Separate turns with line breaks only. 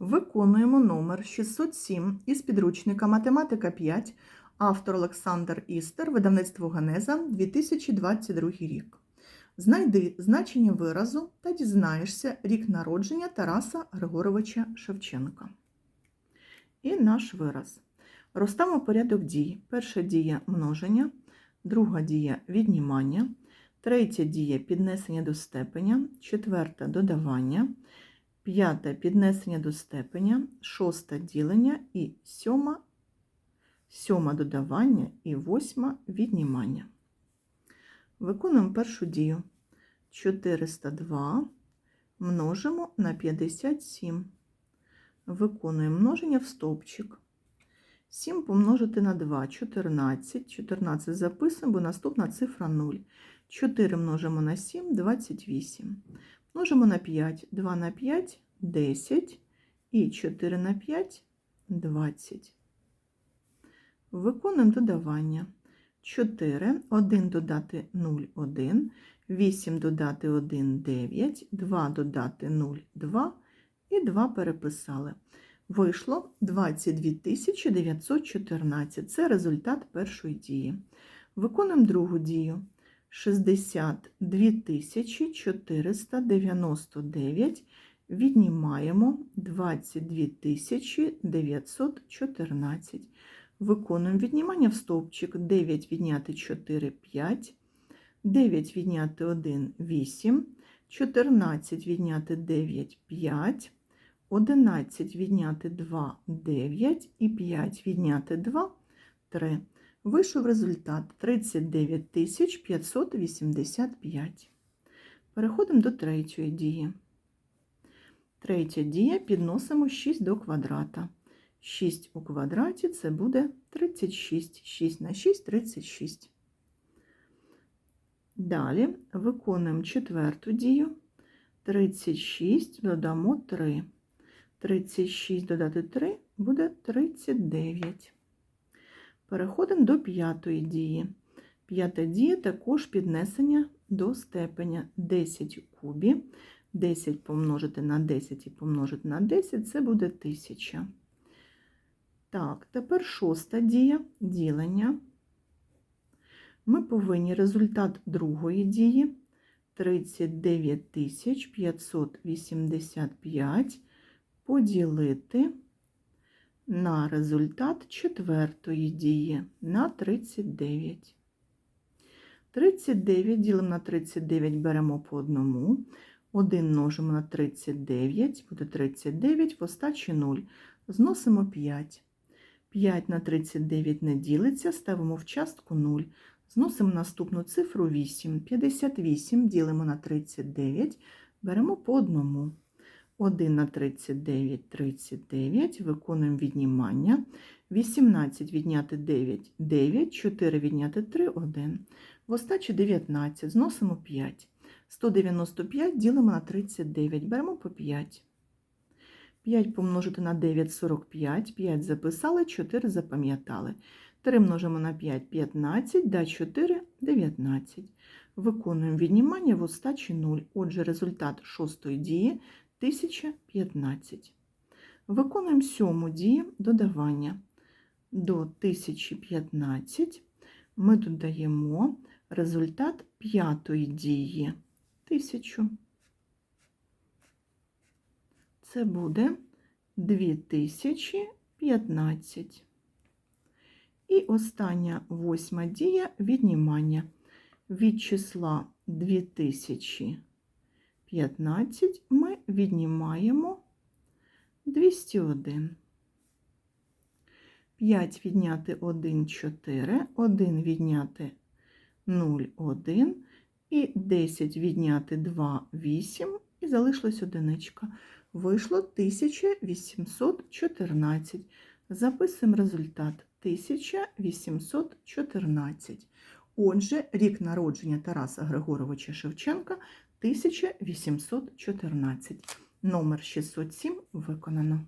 Виконуємо номер 607 із підручника Математика 5, автор Олександр Істер, видавництво Генеза, 2022 рік. Знайди значення виразу та дізнаєшся рік народження Тараса Григоровича Шевченка. І наш вираз. Розставимо порядок дій. Перша дія множення, друга дія віднімання, третя дія піднесення до степеня, четверта додавання, п'ята піднесення до степеня, шоста ділення і сьома, сьома додавання і восьма віднімання. Виконуємо першу дію. 402 множимо на 57. Виконуємо множення в стовпчик. 7 помножити на 2 14. 14 записуємо, бо наступна цифра 0. 4 множимо на 7 28. Множимо на 5. 2 на 5 10. І 4 на 5 20. Виконуємо додавання. 4, 1 додати 0, 1, 8 додати 1, 9, 2 додати 0, 2 і 2 переписали. Вийшло 22 914. Це результат першої дії. Виконуємо другу дію. 62 499. Віднімаємо 22 914. Виконуємо віднімання в стовпчик 9 відняти 4 5, 9 відняти 1 8, 14 відняти 9 5, 11 відняти 2 9 і 5 відняти 2 3. Вийшов результат 39 585. Переходимо до третьої дії. Третя дія підносимо 6 до квадрата. 6 у квадраті це буде 36. 6 на 6 36. Далі виконуємо четверту дію. 36 додамо 3. 36 додати 3 буде 39. Переходимо до п'ятої дії. П'ята дія також піднесення до степеня 10 у кубі. 10 помножити на 10 і помножити на 10 це буде 1000. Так, тепер шоста дія ділення. Ми повинні результат другої дії 39 585 поділити на результат четвертої дії на 39. 39 ділимо на 39 беремо по одному. 1 множимо на 39, буде 39, в остачі 0. Зносимо 5. 5 на 39 не ділиться, ставимо в частку 0. Зносимо наступну цифру 8. 58 ділимо на 39, беремо по одному. 1 на 39 39, виконуємо віднімання. 18 відняти 9 9, 4 відняти 3 1. В остачі 19, зносимо 5. 195 ділимо на 39, беремо по 5. 5 помножити на 9 45, 5 записали, 4 запам'ятали. 3 множимо на 5 15, да 4 19. Виконуємо віднімання в остачі 0. Отже, результат шостої дії 1015. Виконуємо сьому дію додавання. До 1015 ми додаємо результат п'ятої дії 1000. Це буде 2015. І остання восьма дія віднімання. Від числа 2015 ми віднімаємо 201. 5 відняти 1 4, 1 відняти 0 1 і 10 відняти 2 8 і залишилась одиничка. Вийшло 1814. Записуємо результат 1814. Отже, рік народження Тараса Григоровича Шевченка 1814. Номер 607 виконано.